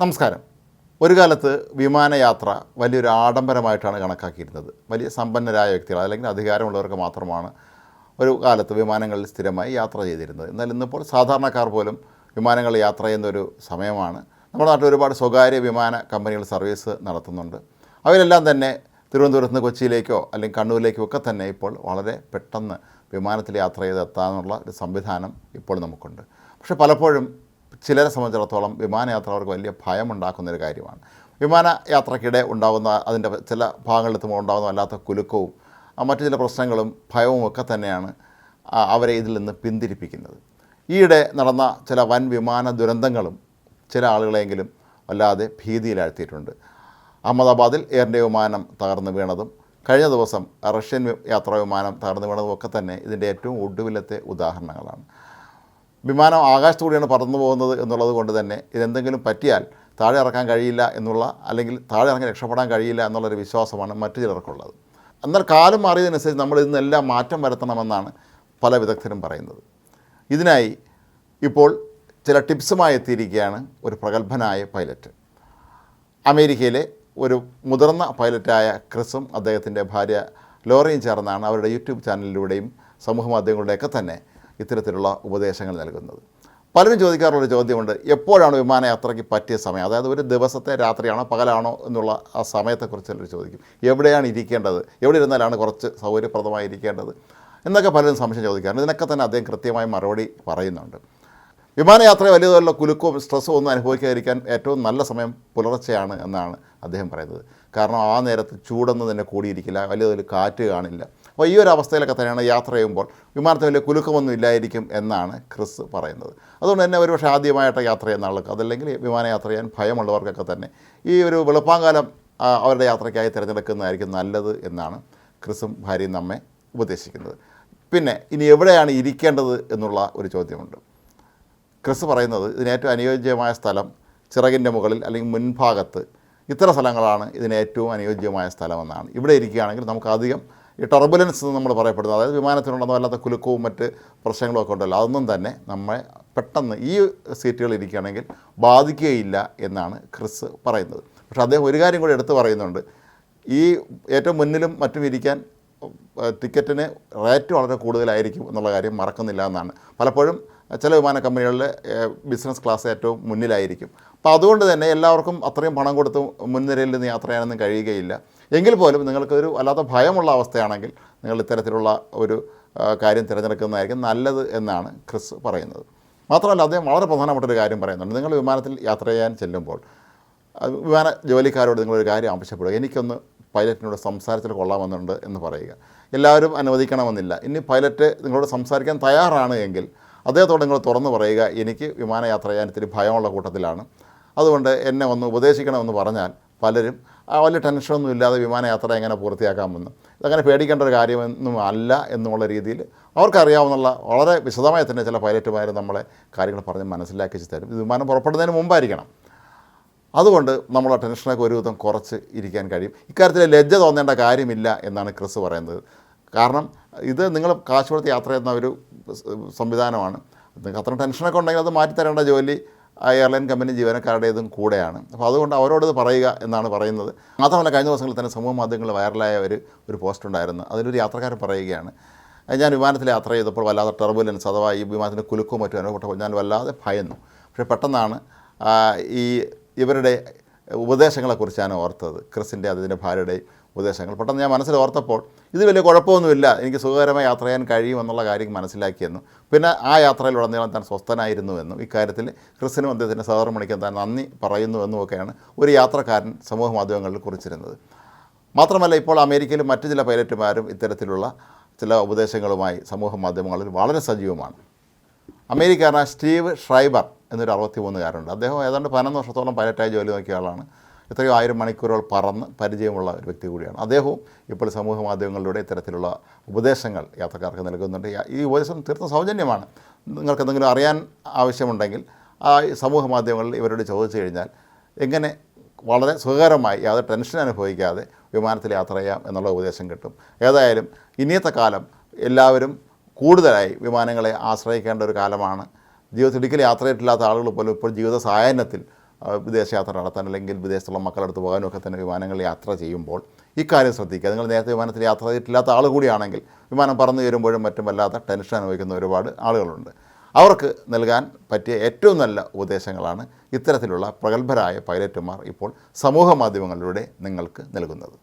നമസ്കാരം. ഒരു കാലത്ത് വിമാനയാത്ര വലിയൊരു ആഡംബരമായിട്ടാണ് കണക്കാക്കിയിരുന്നത്. വലിയ സമ്പന്നരായ വ്യക്തികൾ അല്ലെങ്കിൽ അധികാരമുള്ളവർക്ക് മാത്രമാണ് ഒരു കാലത്ത് വിമാനങ്ങളിൽ സ്ഥിരമായി യാത്ര ചെയ്തിരുന്നത്. എന്നാൽ ഇന്നിപ്പോൾ സാധാരണക്കാർ പോലും വിമാനങ്ങളിൽ യാത്ര ചെയ്യുന്ന ഒരു സമയമാണ്. നമ്മുടെ നാട്ടിൽ ഒരുപാട് സ്വകാര്യ വിമാന കമ്പനികൾ സർവീസ് നടത്തുന്നുണ്ട്. അവരെല്ലാം തന്നെ തിരുവനന്തപുരത്ത് നിന്ന് കൊച്ചിയിലേക്കോ അല്ലെങ്കിൽ കണ്ണൂരിലേക്കോ ഒക്കെ തന്നെ ഇപ്പോൾ വളരെ പെട്ടെന്ന് വിമാനത്തിൽ യാത്ര ചെയ്ത് എത്താനുള്ള ഒരു സംവിധാനം ഇപ്പോൾ നമുക്കുണ്ട്. പക്ഷേ പലപ്പോഴും ചിലരെ സംബന്ധിച്ചിടത്തോളം വിമാനയാത്ര അവർക്ക് വലിയ ഭയമുണ്ടാക്കുന്ന ഒരു കാര്യമാണ്. വിമാനയാത്രയ്ക്കിടെ ഉണ്ടാകുന്ന അതിന്റെ ചില ഭാഗങ്ങളിലെത്തുമ്പോൾ ഉണ്ടാകുന്ന വല്ലാത്ത കുലുക്കവും മറ്റു ചില പ്രശ്നങ്ങളും ഭയവും ഒക്കെ തന്നെയാണ് അവരെ ഇതിൽ നിന്ന് പിന്തിരിപ്പിക്കുന്നത്. ഈയിടെ നടന്ന ചില വൻ വിമാന ദുരന്തങ്ങളും ചില ആളുകളെങ്കിലും വല്ലാതെ ഭീതിയിലാഴ്ത്തിയിട്ടുണ്ട്. അഹമ്മദാബാദിൽ എയർ ഇന്ത്യ വിമാനം തകർന്നു വീണതും കഴിഞ്ഞ ദിവസം റഷ്യൻ യാത്രാ വിമാനം തകർന്നു വീണതും ഒക്കെ തന്നെ ഇതിന്റെ ഏറ്റവും ഒടുവിലത്തെ ഉദാഹരണങ്ങളാണ്. വിമാനം ആകാശത്തൂടെയാണ് പറന്നു പോകുന്നത് എന്നുള്ളത് കൊണ്ട് തന്നെ ഇതെന്തെങ്കിലും പറ്റിയാൽ താഴെ ഇറക്കാൻ കഴിയില്ല എന്നുള്ള അല്ലെങ്കിൽ താഴെ ഇറങ്ങി രക്ഷപ്പെടാൻ കഴിയില്ല എന്നുള്ളൊരു വിശ്വാസമാണ് മറ്റു ചിലർക്കുള്ളത്. എന്നാൽ കാലം മാറിയതനുസരിച്ച് നമ്മൾ ഇതിനെല്ലാം മാറ്റം വരുത്തണമെന്നാണ് പല വിദഗ്ധരും പറയുന്നത്. ഇതിനായി ഇപ്പോൾ ചില ടിപ്സുമായി എത്തിയിരിക്കുകയാണ് ഒരു പ്രഗത്ഭനായ പൈലറ്റ്. അമേരിക്കയിലെ ഒരു മുതിർന്ന പൈലറ്റായ ക്രിസും അദ്ദേഹത്തിന്റെ ഭാര്യ ലോറയും ചേർന്നാണ് അവരുടെ യൂട്യൂബ് ചാനലിലൂടെയും സമൂഹ മാധ്യമങ്ങളുടെയൊക്കെ തന്നെ ഇത്തരത്തിലുള്ള ഉപദേശങ്ങൾ നൽകുന്നത്. പലരും ചോദിക്കാറുള്ളൊരു ചോദ്യമുണ്ട് എപ്പോഴാണ് വിമാനയാത്രയ്ക്ക് പറ്റിയ സമയം? അതായത് ഒരു ദിവസത്തെ രാത്രിയാണോ പകലാണോ എന്നുള്ള ആ സമയത്തെക്കുറിച്ച് ചിലർ ചോദിക്കും. എവിടെയാണ് ഇരിക്കേണ്ടത്? എവിടെ ഇരുന്നാലാണ് കുറച്ച് സൗകര്യപ്രദമായി ഇരിക്കേണ്ടത് എന്നൊക്കെ പലരും സംശയം ചോദിക്കാറുണ്ട്. ഇതിനൊക്കെ തന്നെ അദ്ദേഹം കൃത്യമായി മറുപടി പറയുന്നുണ്ട്. വിമാനയാത്ര വലിയ തോതിലുള്ള കുലുക്കവും സ്ട്രെസ്സും ഒന്നും അനുഭവിക്കാതിരിക്കാൻ ഏറ്റവും നല്ല സമയം പുലർച്ചെയാണ് എന്നാണ് അദ്ദേഹം പറയുന്നത്. കാരണം ആ നേരത്ത് ചൂടൊന്നും തന്നെ കൂടിയിരിക്കില്ല വലിയ തോതിൽ കാറ്റ് കാണില്ല. അപ്പോൾ ഈ ഒരു അവസ്ഥയിലൊക്കെ തന്നെയാണ് യാത്ര ചെയ്യുമ്പോൾ വിമാനത്തിൽ വലിയ കുലുക്കമൊന്നും ഇല്ലായിരിക്കും എന്നാണ് ക്രിസ് പറയുന്നത്. അതുകൊണ്ട് തന്നെ ഒരുപക്ഷെ ആദ്യമായിട്ട് യാത്ര ചെയ്യുന്ന ആൾക്ക് അതല്ലെങ്കിൽ വിമാനയാത്ര ചെയ്യാൻ ഭയമുള്ളവർക്കൊക്കെ തന്നെ ഈ ഒരു വെളുപ്പാങ്കാലം അവരുടെ യാത്രയ്ക്കായി തിരഞ്ഞെടുക്കുന്നതായിരിക്കും നല്ലത് എന്നാണ് ക്രിസും ഭാര്യയും നമ്മെ ഉപദേശിക്കുന്നത്. പിന്നെ ഇനി എവിടെയാണ് ഇരിക്കേണ്ടത് എന്നുള്ള ഒരു ചോദ്യമുണ്ട്. ക്രിസ് പറയുന്നത് ഇതിന് ഏറ്റവും അനുയോജ്യമായ സ്ഥലം ചിറകിന്റെ മുകളിൽ അല്ലെങ്കിൽ മുൻഭാഗത്ത് ഇത്തരം സ്ഥലങ്ങളാണ് ഇതിന് ഏറ്റവും അനുയോജ്യമായ സ്ഥലമെന്നാണ്. ഇവിടെ ഇരിക്കുകയാണെങ്കിൽ നമുക്ക് അധികം ഈ ടർബുലൻസ് എന്ന് നമ്മൾ പറയപ്പെടുന്നത് അതായത് വിമാനത്തിനുണ്ടെന്നോ അല്ലാത്ത കുലുക്കവും മറ്റ് പ്രശ്നങ്ങളും ഒക്കെ ഉണ്ടല്ലോ അതൊന്നും തന്നെ നമ്മളെ പെട്ടെന്ന് ഈ സീറ്റുകളിൽ ഇരിക്കുകയാണെങ്കിൽ ബാധിക്കുകയില്ല എന്നാണ് ക്രിസ് പറയുന്നത്. പക്ഷേ അദ്ദേഹം ഒരു കാര്യം കൂടി എടുത്തു പറയുന്നുണ്ട്. ഈ ഏറ്റവും മുന്നിലും മറ്റും ഇരിക്കാൻ ടിക്കറ്റിന് റേറ്റ് വളരെ കൂടുതലായിരിക്കും എന്നുള്ള കാര്യം മറക്കുന്നില്ല എന്നാണ്. പലപ്പോഴും ചില വിമാന കമ്പനികളിലെ ബിസിനസ് ക്ലാസ് ഏറ്റവും മുന്നിലായിരിക്കും. അപ്പോൾ അതുകൊണ്ട് തന്നെ എല്ലാവർക്കും അത്രയും പണം കൊടുത്ത് മുൻനിരയിൽ നിന്ന് യാത്ര ചെയ്യാനൊന്നും കഴിയുകയില്ല. എങ്കിൽ പോലും നിങ്ങൾക്കൊരു അല്ലാത്ത ഭയമുള്ള അവസ്ഥയാണെങ്കിൽ നിങ്ങൾ ഇത്തരത്തിലുള്ള ഒരു കാര്യം തിരഞ്ഞെടുക്കുന്നതായിരിക്കും നല്ലത് എന്നാണ് ക്രിസ് പറയുന്നത്. മാത്രമല്ല അദ്ദേഹം വളരെ പ്രധാനപ്പെട്ട ഒരു കാര്യം പറയുന്നുണ്ട്. നിങ്ങൾ വിമാനത്തിൽ യാത്ര ചെയ്യാൻ ചെല്ലുമ്പോൾ വിമാന ജോലിക്കാരോട് നിങ്ങളൊരു കാര്യം ആവശ്യപ്പെടുക. എനിക്കൊന്ന് പൈലറ്റിനോട് സംസാരത്തിൽ കൊള്ളാമെന്നുണ്ട് എന്ന് പറയുക. എല്ലാവരും അനുവദിക്കണമെന്നില്ല. ഇനി പൈലറ്റ് നിങ്ങളോട് സംസാരിക്കാൻ തയ്യാറാണ് എങ്കിൽ അദ്ദേഹത്തോട് നിങ്ങൾ തുറന്നു പറയുക എനിക്ക് വിമാനയാത്ര ചെയ്യാൻ ഇത്തിരി ഭയമുള്ള കൂട്ടത്തിലാണ്. അതുകൊണ്ട് എന്നെ ഒന്ന് ഉപദേശിക്കണമെന്ന് പറഞ്ഞാൽ പലരും വലിയ ടെൻഷനൊന്നും ഇല്ലാതെ വിമാനയാത്ര എങ്ങനെ പൂർത്തിയാക്കാമെന്ന്. ഇതങ്ങനെ പേടിക്കേണ്ട ഒരു കാര്യമൊന്നും അല്ല എന്നുള്ള രീതിയിൽ അവർക്കറിയാവുന്ന വളരെ വിശദമായി തന്നെ ചില പൈലറ്റുമാർ നമ്മളെ കാര്യങ്ങൾ പറഞ്ഞ് മനസ്സിലാക്കി തരും. ഇത് വിമാനം പുറപ്പെടുന്നതിന് മുമ്പായിരിക്കണം. അതുകൊണ്ട് നമ്മളെ ടെൻഷനൊക്കെ ഒരു വിധം കുറച്ച് ഇരിക്കാൻ കഴിയും. ഇക്കാര്യത്തിൽ ലജ്ജ തോന്നേണ്ട കാര്യമില്ല എന്നാണ് ക്രിസ് പറയുന്നത്. കാരണം ഇത് നിങ്ങൾ കാശ് കൊടുത്ത് യാത്ര ചെയ്യുന്ന ഒരു സംവിധാനമാണ്. നിങ്ങൾക്ക് അത്ര ടെൻഷനൊക്കെ ഉണ്ടെങ്കിൽ അത് മാറ്റിത്തരേണ്ട ജോലി ആ എയർലൈൻ കമ്പനി ജീവനക്കാരുടേതും കൂടെയാണ്. അപ്പോൾ അതുകൊണ്ട് അവരോട് പറയുക എന്നാണ് പറയുന്നത്. മാത്രമല്ല കഴിഞ്ഞ ദിവസങ്ങളിൽ തന്നെ സമൂഹ മാധ്യമങ്ങളിൽ വൈറലായ ഒരു ഒരു പോസ്റ്റ് ഉണ്ടായിരുന്നു. അതിലൊരു യാത്രക്കാരൻ പറയുകയാണ് ഞാൻ വിമാനത്തിൽ യാത്ര ചെയ്തപ്പോൾ വല്ലാതെ ടെർബുലൻസ് അഥവാ ഈ വിമാനത്തിന്റെ കുലുക്കോ മറ്റും അനുഭവപ്പെട്ടപ്പോൾ ഞാൻ വല്ലാതെ ഭയന്നു. പക്ഷേ പെട്ടെന്നാണ് ഈ ഇവരുടെ ഉപദേശങ്ങളെക്കുറിച്ചാണ് ഓർത്തത്. ക്രിസിന്റെ അതിന്റെ ഭാര്യയുടെയും ഉപദേശങ്ങൾ. പെട്ടെന്ന് ഞാൻ മനസ്സിൽ ഓർത്തപ്പോൾ ഇത് വലിയ കുഴപ്പമൊന്നുമില്ല. എനിക്ക് സുഖകരമായി യാത്ര ചെയ്യാൻ കഴിയുമെന്നുള്ള കാര്യം മനസ്സിലാക്കിയെന്നും. പിന്നെ ആ യാത്രയിലുടനീളം താൻ സ്വസ്ഥനായിരുന്നുവെന്നും ഇക്കാര്യത്തിൽ ക്രിസിനും അദ്ദേഹത്തിന്റെ സഹോദരമണിക്കും താൻ നന്ദി പറയുന്നുവെന്നുമൊക്കെയാണ് ഒരു യാത്രക്കാരൻ സമൂഹ മാധ്യമങ്ങളിൽ കുറിച്ചിരുന്നത്. മാത്രമല്ല ഇപ്പോൾ അമേരിക്കയിലും മറ്റു ചില പൈലറ്റുമാരും ഇത്തരത്തിലുള്ള ചില ഉപദേശങ്ങളുമായി സമൂഹ മാധ്യമങ്ങളിൽ വളരെ സജീവമാണ്. അമേരിക്കാന സ്റ്റീവ് ഷ്രൈബർ എന്നൊരു അറുപത്തി മൂന്നുകാരുണ്ട് അദ്ദേഹം ഏതാണ്ട് പതിനൊന്ന് വർഷത്തോളം പൈലറ്റായി ജോലി നോക്കിയ ആളാണ്. എത്രയോ ആയിരം മണിക്കൂറുകൾ പറന്ന് പരിചയമുള്ള ഒരു വ്യക്തി കൂടിയാണ്. അദ്ദേഹവും ഇപ്പോൾ സമൂഹ മാധ്യമങ്ങളിലൂടെ ഇത്തരത്തിലുള്ള ഉപദേശങ്ങൾ യാത്രക്കാർക്ക് നൽകുന്നുണ്ട്. ഈ ഉപദേശം തീർത്തും സൗജന്യമാണ്. നിങ്ങൾക്ക് എന്തെങ്കിലും അറിയാൻ ആവശ്യമുണ്ടെങ്കിൽ ആ സമൂഹ മാധ്യമങ്ങളിൽ ഇവരോട് ചോദിച്ചു കഴിഞ്ഞാൽ എങ്ങനെ വളരെ സുഖകരമായി യാതൊരു ടെൻഷൻ അനുഭവിക്കാതെ വിമാനത്തിൽ യാത്ര ചെയ്യാം എന്നുള്ള ഉപദേശം കിട്ടും. ഏതായാലും ഇനിയത്തെ കാലം എല്ലാവരും കൂടുതലായി വിമാനങ്ങളെ ആശ്രയിക്കേണ്ട ഒരു കാലമാണ്. ജീവിതത്തിൽ ഒരിക്കലും യാത്ര ചെയ്തിട്ടില്ലാത്ത ആളുകൾ പോലും ഇപ്പോൾ ജീവിത സായാഹ്നത്തിൽ വിദേശയാത്ര നടത്താൻ അല്ലെങ്കിൽ വിദേശത്തുള്ള മക്കളടുത്ത് പോകാനും ഒക്കെ തന്നെ വിമാനങ്ങൾ യാത്ര ചെയ്യുമ്പോൾ ഇക്കാര്യം ശ്രദ്ധിക്കുക. നിങ്ങൾ നേരത്തെ വിമാനത്തിൽ യാത്ര ചെയ്തിട്ടില്ലാത്ത ആൾ കൂടിയാണെങ്കിൽ വിമാനം പറന്നു കയറുമ്പോഴും മറ്റും വല്ലാത്ത ടെൻഷൻ അനുഭവിക്കുന്ന ഒരുപാട് ആളുകളുണ്ട്. അവർക്ക് നൽകാൻ പറ്റിയ ഏറ്റവും നല്ല ഉപദേശങ്ങളാണ് ഇത്തരത്തിലുള്ള പ്രഗത്ഭരായ പൈലറ്റുമാർ ഇപ്പോൾ സമൂഹ മാധ്യമങ്ങളിലൂടെ നിങ്ങൾക്ക് നൽകുന്നത്.